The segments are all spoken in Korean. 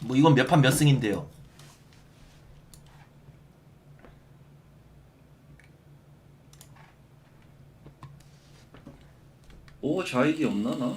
뭐 이건 몇 판 몇 승인데요. 오 자익이 없나 나?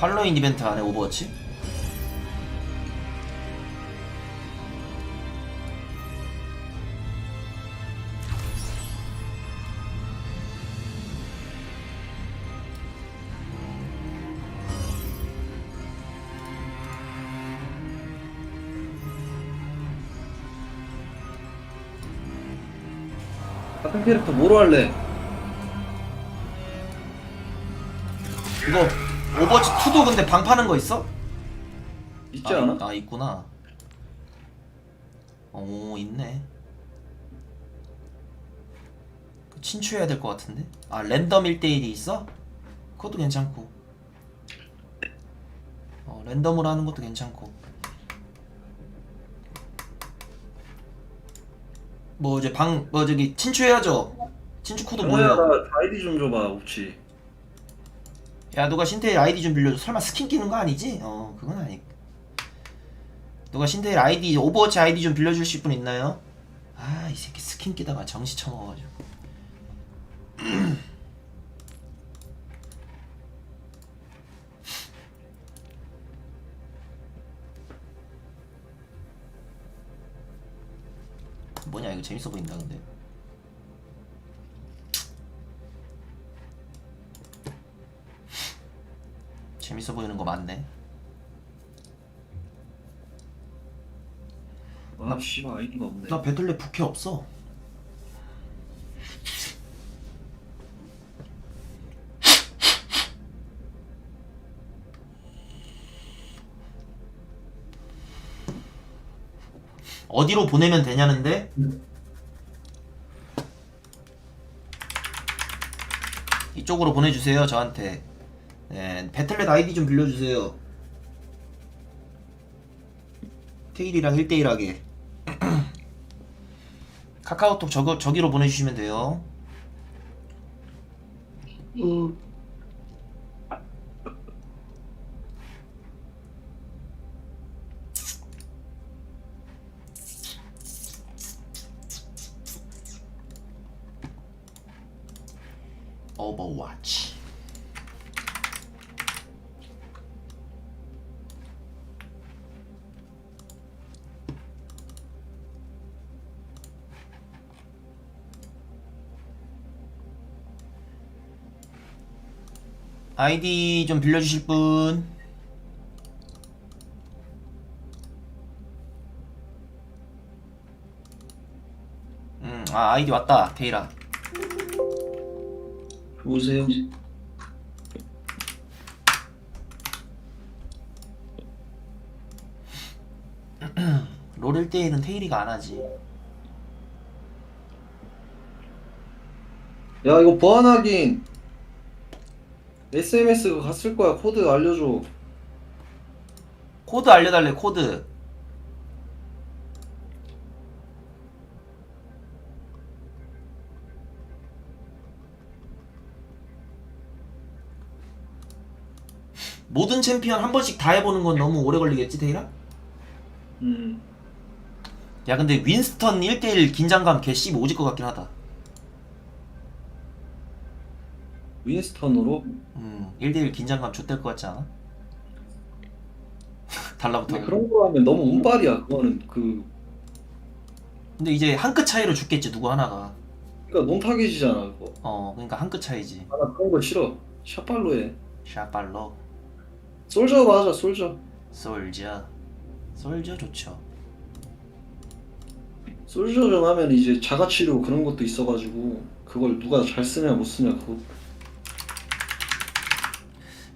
어 할로윈 이벤트 안에 오버워치? 같은 캐릭터 뭐로 할래? 이거 2도 근데 방 파는 거 있어? 있지 아, 않아? 아 있구나. 오 있네. 그 친추해야 될 것 같은데? 아 랜덤 1대1이 있어? 그것도 괜찮고. 어 랜덤으로 하는 것도 괜찮고. 뭐 이제 방 뭐 저기 친추해야죠. 친추 코드 뭐야 뭐예요? 나 아이디 좀 줘봐 혹시 야 누가 신태일 아이디 좀 빌려줘 설마 스킨 끼는 거 아니지? 어 그건 아니 누가 신태일 아이디 오버워치 아이디 좀 빌려주실 분 있나요? 아 이 새끼 스킨 끼다가 정시 쳐먹어가지고 뭐냐 이거 재밌어 보인다 근데 재밌어 보이는 거 맞네 아 씨발 아이디가 없네 나 배틀넷 부캐 없어. 어디로 보내면 되냐는데? 이쪽으로 보내주세요 저한테. 네, 배틀넷 아이디 좀 빌려주세요. 테일이랑 1대1 하게. 카카오톡 저거, 저기로 보내주시면 돼요. 오버워치. 아이디 좀 빌려주실 분. 음, 아 아이디 왔다, 데이라. 보세요 롤 1대1은 테일이가 안 하지. 야 이거 보안하긴 SMS가 갔을 거야 코드 알려줘 코드 알려달래, 코드. 모든 챔피언 한 번씩 다 해보는 건 너무 오래 걸리겠지, 데이라? 음 야, 근데 윈스턴 1대1 긴장감 개씨 오질 것 같긴 하다. 윈스턴으로 음, 1대1 긴장감 좆될 것 같지 않아? 달라붙어. 근데 그런 거 하면 너무 운빨이야 그거는 그 근데 이제 한 끗 차이로 죽겠지, 누구 하나가. 그러니까 논타겟이잖아 그거 어, 그러니까 한 끗 차이지. 아, 나 그런 거 싫어 샷발로 해 샤발로, 솔저로 하자 솔저 솔저. 솔저 좋죠. 솔저전 하면 이제 자가치료 그런 것도 있어가지고 그걸 누가 잘 쓰냐 못 쓰냐 그거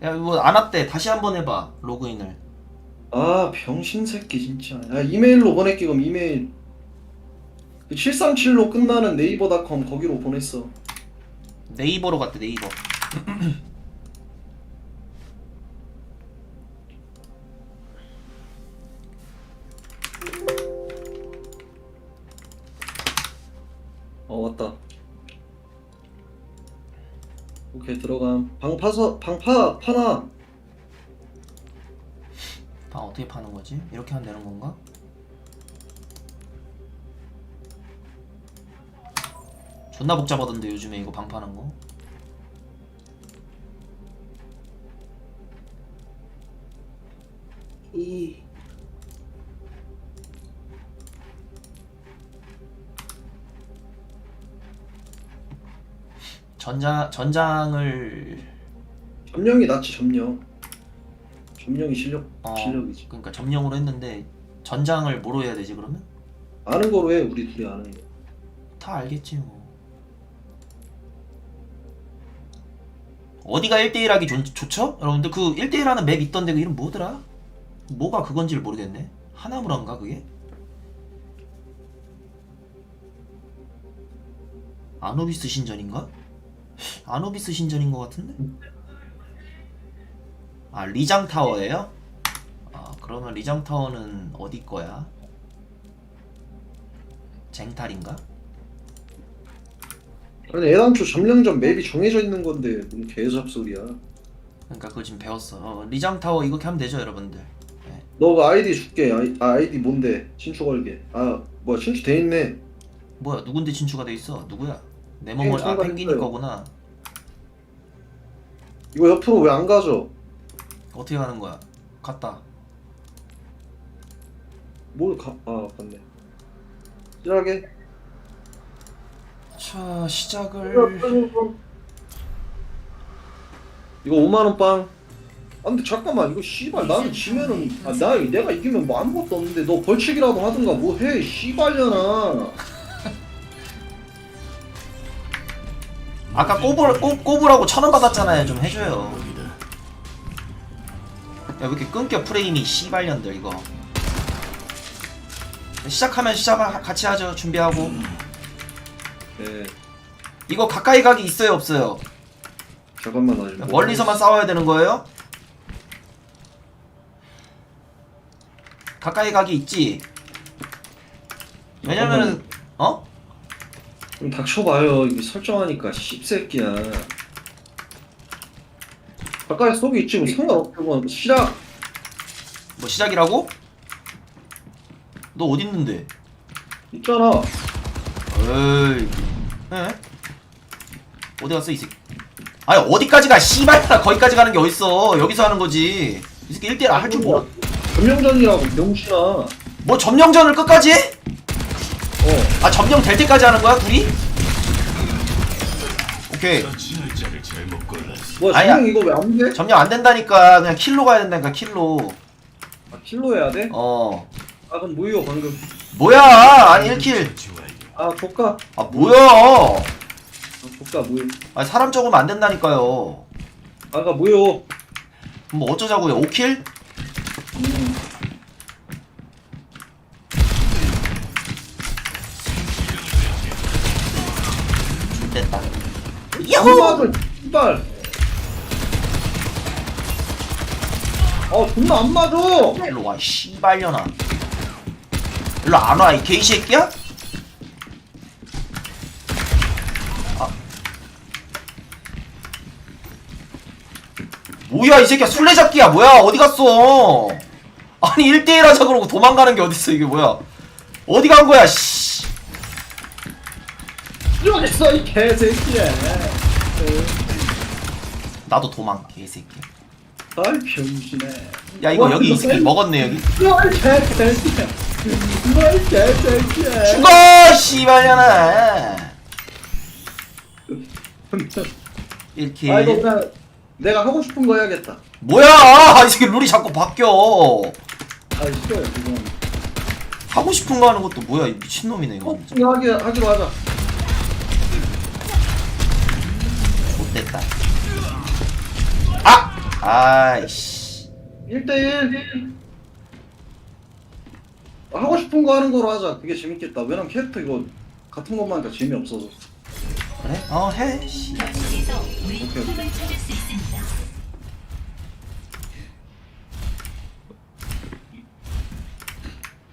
야, 이거 안 왔대. 다시 한번 해봐, 로그인을. 아 병신 새끼 진짜 야 이메일로 보낼게 그럼 이메일 그 737로 끝나는 네이버닷컴 거기로 보냈어 네이버로 갔대, 네이버. 오케이 들어감 방 파서 방파 파나 방 어떻게 파는 거지? 이렇게 하면 되는 건가? 존나 복잡하던데 요즘에 이거 방 파는 거. 전자 전장을 점령이 낫지 점령 점령이 실력 어, 실력이지 그러니까 점령으로 했는데 전장을 뭐로 해야 되지 그러면? 아는 거로 해 우리 둘이 아는 거 다 알겠지 뭐. 어디가 1대1 하기 좋, 좋죠? 여러분들 그 1대1 하는 맵 있던데 그 이름 뭐더라? 뭐가 그건지를 모르겠네. 하나무라인가 그게? 아노비스 신전인가? 아노비스 신전인 것 같은데? 아 리장 타워예요? 아 그러면 리장 타워는 어디 거야? 쟁탈인가? 아니 애당초 점령전 맵이 정해져 있는 건데 뭔 개잡소리야 그러니까 그거 지금 배웠어. 어, 리장 타워 이렇게 하면 되죠, 여러분들. 너그 아이디 줄게 아이, 아, 아이디 뭔데 친추 걸게 아 뭐야 친추 돼 있네 뭐야, 누군데 친추가 돼 있어? 누구야? 내 몸을 아 참가했어요. 펭귄이 거구나. 이거 옆으로 왜 안 가져 어떻게 가는 거야? 갔다. 뭘 가 아 갔네 시작해 자, 시작을. 이거 5만원 빵. 아 근데 잠깐만 이거 씨발 나는 지면은 아 나 내가 이기면 뭐 아무것도 없는데 너 벌칙이라도 하든가 뭐 해 씨발려나 아까 꼬불 꼬, 꼬불하고 천 원 받았잖아요. 좀 해줘요. 야, 왜 이렇게 끊겨 프레임이 씨발년들 이거. 시작하면 시작 같이 하죠. 준비하고. 네 이거 가까이 가기 있어요, 없어요? 잠깐만 나 지금 멀리서만 싸워야 되는 거예요? 가까이 가기 있지. 왜냐면은 어? 좀 닥쳐봐요 이게 설정하니까 씹새끼야 가까이 쏘기 있지 뭐 상관없고 시작 뭐 시작이라고? 너 어디 있는데? 있잖아 에이. 에? 어디 갔어 이 새끼? 아니 어디까지 가? 씨발나 거기까지 가는 게 어딨어? 여기서 하는 거지. 이 새끼 1대1 할줄 몰라. 점령전이라고 명신아 어뭐 점령전을 끝까지 해? 아 점령 될 때까지 하는 거야 둘이? 오케이. 뭐야 아니야. 점령 이거 왜 안 돼? 점령 안 된다니까 그냥 킬로 가야 된다니까 킬로. 아 킬로 해야 돼? 어. 아 그럼 뭐요 방금 뭐야? 아니 1킬. 지와요. 아 조카 아 뭐야? 아 조카 뭐요 아 사람 적으면 안 된다니까요. 아가 뭐요 뭐 어쩌자고요? 5킬? 됐다. 안 야호! 맞아 씨발 아 존나 안 맞아 일로 와, 씨발려나. 일로 안 와, 이 개새끼야? 아. 뭐야, 이 새끼야, 술래잡기야, 뭐야, 어디 갔어? 아니, 1대1 하자 그러고 도망가는 게 어딨어, 이게 뭐야. 어디 간 거야, 씨. 여기 있어 이 개새끼야 나도 도망, 개새끼야. 아이 병신아 야, 이거 와, 여기 이 이거 새끼 쌤- 먹었네, 여기. 뭘 개새끼야 뭘 개새끼야 죽어, 씨발려나. 1킬. 아 이거 그냥 내가 하고 싶은 거 해야겠다 뭐야! 아, 이 새끼 룰이 자꾸 바뀌어. 아 싫어요 그건 하고 싶은 거 하는 것도 뭐야, 이 미친놈이네, 이거. 진짜. 이거 하기, 하기로 하자 됐다. 아! 아이씨. 1대1 하고 싶은 거 하는 거로 하자 그게 재밌겠다 왜냐면 캐릭터 이거 같은 것만 하니까 재미없어서 그래? 어, 해. 씨. 우리 오케이, 오케이. 힘을 찾을 수 있습니다.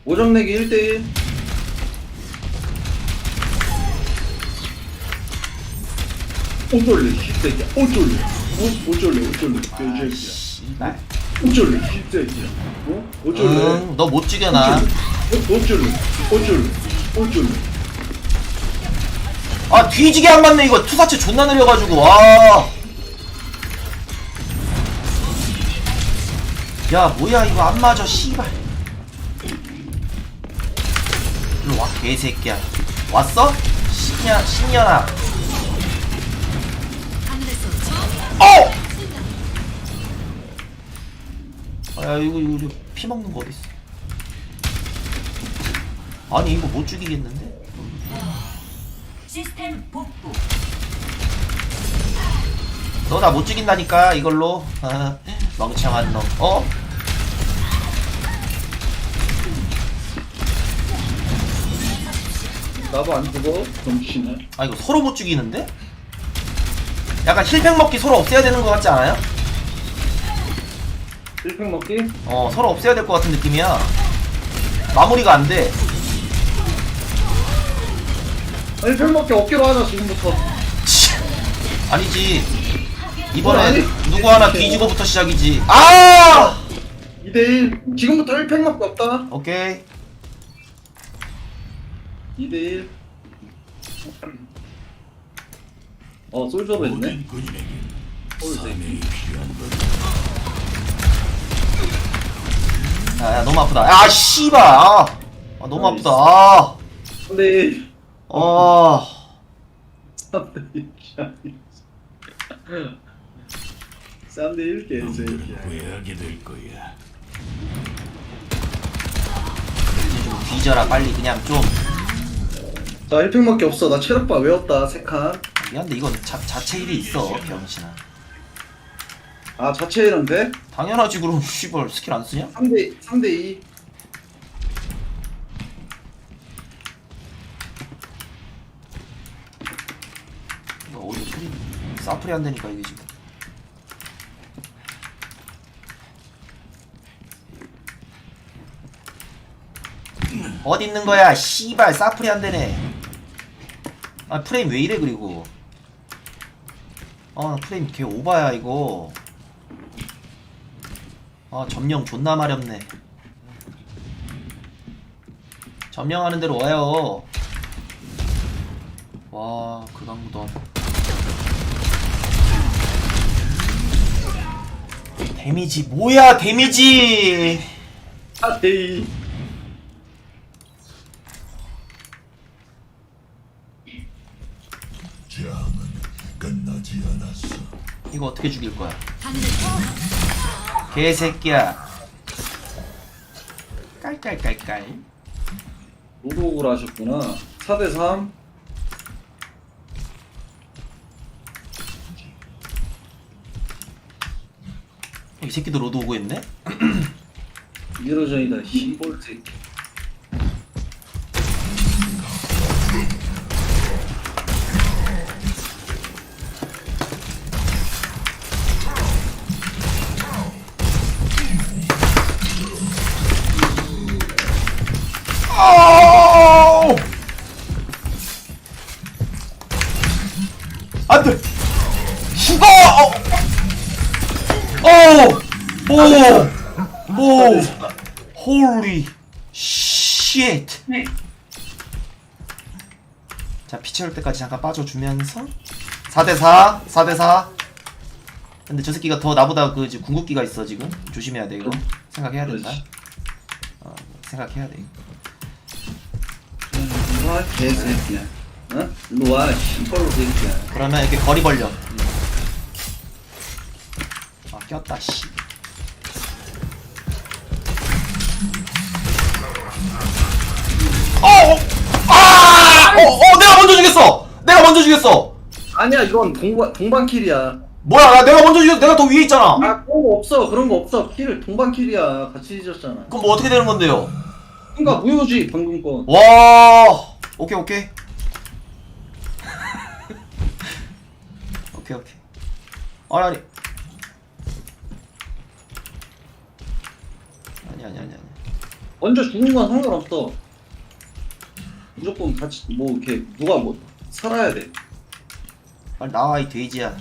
오점 내기 1대1 야, 어쩔래 씹새끼야 어쩔래 어? 어쩔래 개새끼야 씨발 어쩔래 씹새끼야 어? 어쩔래 응너 못 죽여 나 어? 어쩔래 어쩔래 어쩔래 아 뒤지게 안 맞네 이거 투사체 존나 느려가지고 와. 야 뭐야 이거 안 맞아 씨발. 일로 와 개새끼야. 왔어? 신년 신년아. 어! 아 야 이거 이거 이거 피 먹는 거 어디 있어? 아니 이거 못 죽이겠는데? 시스템 복구. 너 나 못 죽인다니까 이걸로 아, 멍청한 놈 어? 나도 안 죽어 병신아 아 이거 서로 못 죽이는데? 약간 힐팩 먹기 서로 없애야 되는 것 같지 않아요? 1팩 먹기? 어 서로 없애야 될 것 같은 느낌이야. 마무리가 안돼. 1팩 먹기 어깨로 하자 지금부터. 아니지. 이번에 어, 아니. 누구 하나 뒤지고부터 시작이지. 아! 2대1 지금부터 1팩 먹기 없다. 오케이. 2대1 어 솔저로 했네. 모든 야, 야 너무 아프다. 야 씨발. 아, 아 너무 아프다 아, 3대1 아. 3대1 3대1 개새끼야 후회하게 될 거야. 이제 좀 뒤져라 빨리. 그냥 좀. 자 1팩 먹기 없어. 나 체력바 외웠다 3칸. 미안한데 이건 자, 자체 일이 있어 병신아 아 자체 돼? 당연하지 그럼. 씨발 스킬 안 쓰냐? 3대 3대 2 이거 어디 소리 사프리 안 되니까 이게 지금. 어디 있는 거야 씨발 사프리 안 되네. 아 프레임 왜 이래 그리고? 아 프레임 개 오바야 이거 아 점령 존나 마렵네. 점령하는 대로 와요. 와 그강무던 데미지 뭐야 데미지! 4대2 장은 끝나지 않았어. 이거 어떻게 죽일 거야 개새끼야. 깔깔깔깔. 로드오그를 하셨구나. 4대3 이 새끼도 로드 오고 있네? 미러전이다 시골 새끼 잠깐 빠져주면서 4대4 4대4 근데 저 새끼가 더 나보다 그 지금 궁극기가 있어 지금 조심해야 돼 이거 생각해야 된다. 어, 생각해야 돼 일로와 개새끼야 어? 일로 와 시골 새끼야 그러면 이렇게 거리 벌려 아 꼈다 씨 어! 어! 아! 어, 어, 내가 먼저 죽였어! 먼저 죽였어! 아니야 이건 동반, 동반 킬이야 뭐야, 나 내가 먼저 죽였어. 내가 더 위에 있잖아. 아 그런 거 없어 그런 거 없어 킬 동반 킬이야 같이 잊었잖아 그럼 뭐 어떻게 되는 건데요? 그니까 무효지 방금 건 와, 오케이, 오케이. 오케이, 오케이. 아니, 아니. 아니, 아니, 아니, 아니. 먼저 죽은 건 상관없어 무조건 같이 뭐 이렇게 누가 뭐 살아야 돼. 빨리 나와 이 돼지야.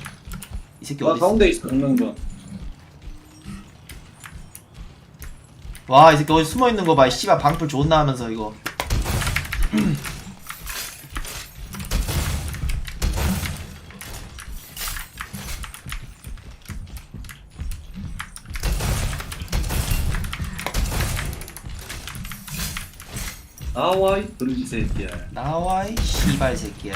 이 새끼 나 어디 있어 가운데 있어? 정면전 와이 새끼 어디 숨어 있는 거봐. 씨발 방풀 존나 하면서 이거 나와 이 버르지 새끼야 나와 이 씨발 새끼야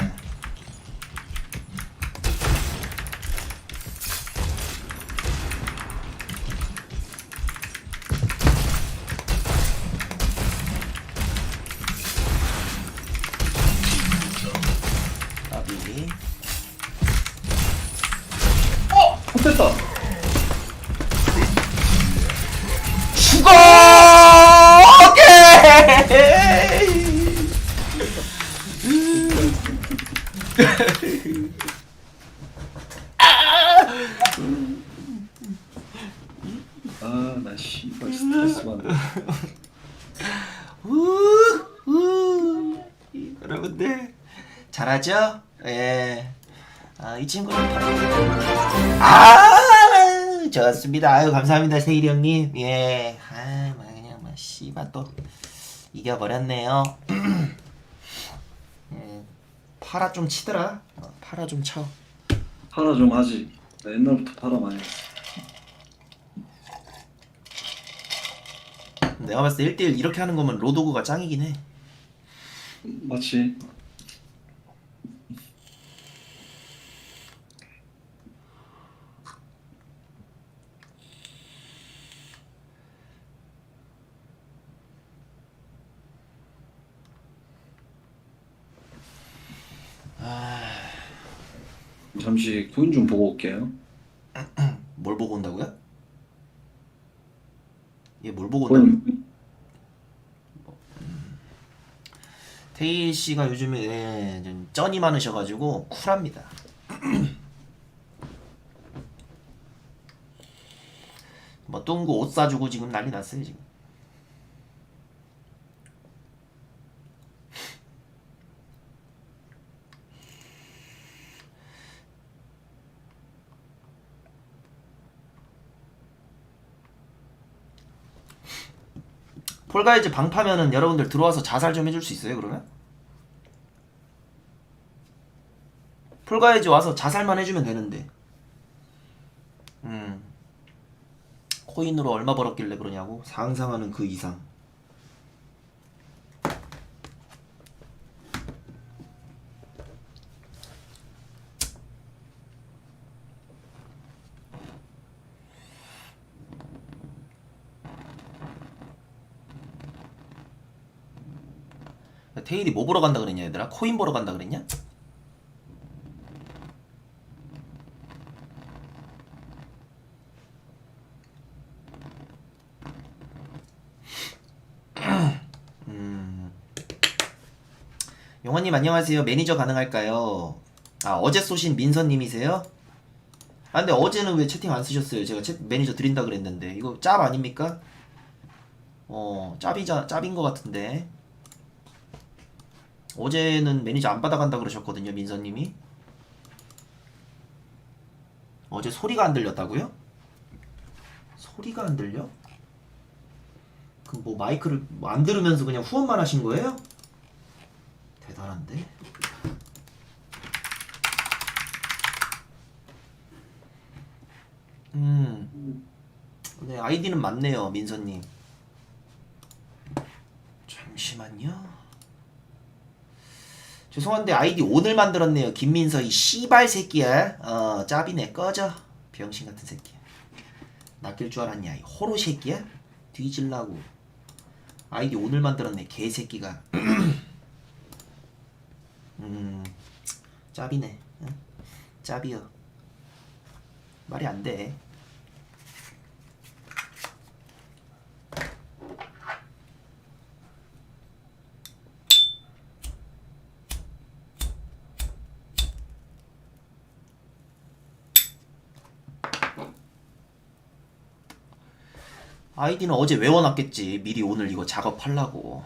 좋습니다. 아유 감사합니다 세일이 형님. 예. 아, 뭐 그냥 뭐 씨발 또 이겨버렸네요. 예. 파라 좀 치더라. 어, 파라 좀 쳐. 팔아 좀 하지 나 옛날부터 팔아 많이 했어 내가 봤을 때 1대1 이렇게 하는 거면 로도그가 짱이긴 해. 맞지 잠시 코인 좀 보고 올게요 뭘 보고 온다고요? 얘 뭘 보고 온다고? 코인 테일 씨가 요즘에 예, 좀 쩐이 많으셔가지고 쿨합니다. 뭐 똥구 옷 사주고 지금 난리 났어요 지금. 폴가이즈 방파면은 여러분들 들어와서 자살 좀 해줄 수 있어요 그러면? 폴가이즈 와서 자살만 해주면 되는데. 음. 코인으로 얼마 벌었길래 그러냐고? 상상하는 그 이상 뭐 보러 간다 그랬냐 얘들아? 코인 보러 간다 그랬냐? 음. 용환님 안녕하세요. 매니저 가능할까요? 아 어제 쏘신 민선님이세요? 아 근데 어제는 왜 채팅 안 쓰셨어요? 제가 채, 매니저 드린다 그랬는데 이거 짭 아닙니까? 어 짭이자 짭인 것 같은데 어제는 매니저 안 받아간다 그러셨거든요 민선님이 어제 소리가 안 들렸다고요? 소리가 안 들려? 그럼 뭐 마이크를 뭐 안 들으면서 그냥 후원만 하신 거예요? 대단한데? 음, 네 아이디는 맞네요 민선님. 잠시만요. 죄송한데 아이디 오늘 만들었네요. 김민서 이 씨발 새끼야. 어 짭이네 꺼져. 병신 같은 새끼야. 낚일 줄 알았냐 이 호로 새끼야? 뒤질라고. 아이디 오늘 만들었네 개새끼가. 음 짭이네. 응? 짭이여. 말이 안 돼. 아이디는 어제 외워놨겠지. 미리 오늘 이거 작업하려고.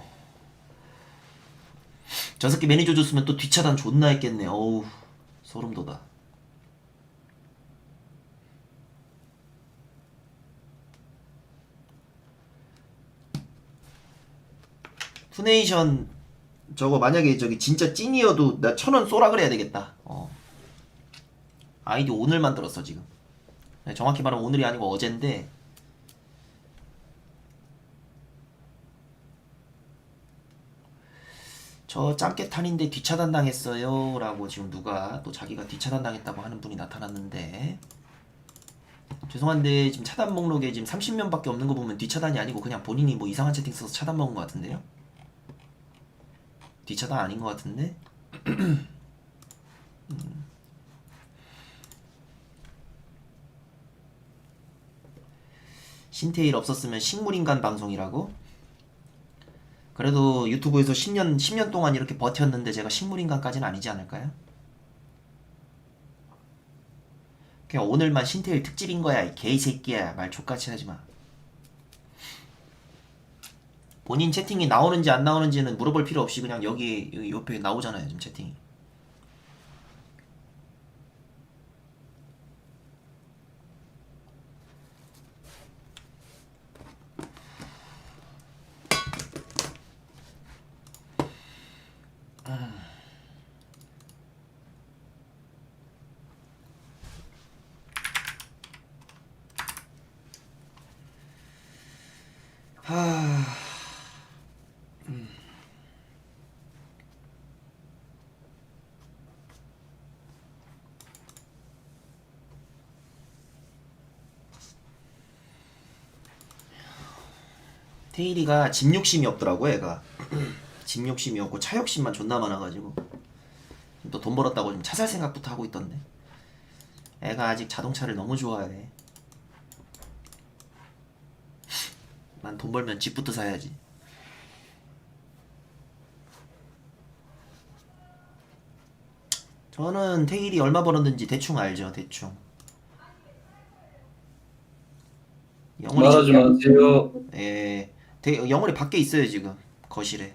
저 새끼 매니저 줬으면 또 뒷차단 존나 했겠네. 어우, 소름 돋아. 투네이션 저거 만약에 저기 진짜 찐이어도 나 천 원 쏘라 그래야 되겠다. 어. 아이디 오늘 만들었어 지금. 네, 정확히 말하면 오늘이 아니고 어젠데 저 짱깨 탄인데 뒷차단 당했어요 라고 지금 누가 또 자기가 뒷차단 당했다고 하는 분이 나타났는데 죄송한데 지금 차단 목록에 지금 30명밖에 없는 거 보면 뒷차단이 아니고 그냥 본인이 뭐 이상한 채팅 써서 차단 먹은 것 같은데요? 뒷차단 아닌 것 같은데? 음. 신테일 없었으면 식물인간 방송이라고? 그래도 유튜브에서 10년 10년 동안 이렇게 버텼는데 제가 식물인간까지는 아니지 않을까요? 그냥 오늘만 신테일 특집인 거야 이 개새끼야 말 족같이 하지 마. 본인 채팅이 나오는지 안 나오는지는 물어볼 필요 없이 그냥 여기, 여기 옆에 나오잖아요 지금 채팅이. 하... 테일이가 집 욕심이 없더라고 애가. 집 욕심이 없고 차 욕심만 존나 많아가지고. 또 돈 벌었다고 좀차살 생각부터 하고 있던데. 애가 아직 자동차를 너무 좋아해 난 돈 벌면 집부터 사야지 저는 테일이 얼마 벌었는지 대충 알죠 대충 영원히 말하지 마세요. 예, 대, 영월이 밖에 있어요 지금 거실에.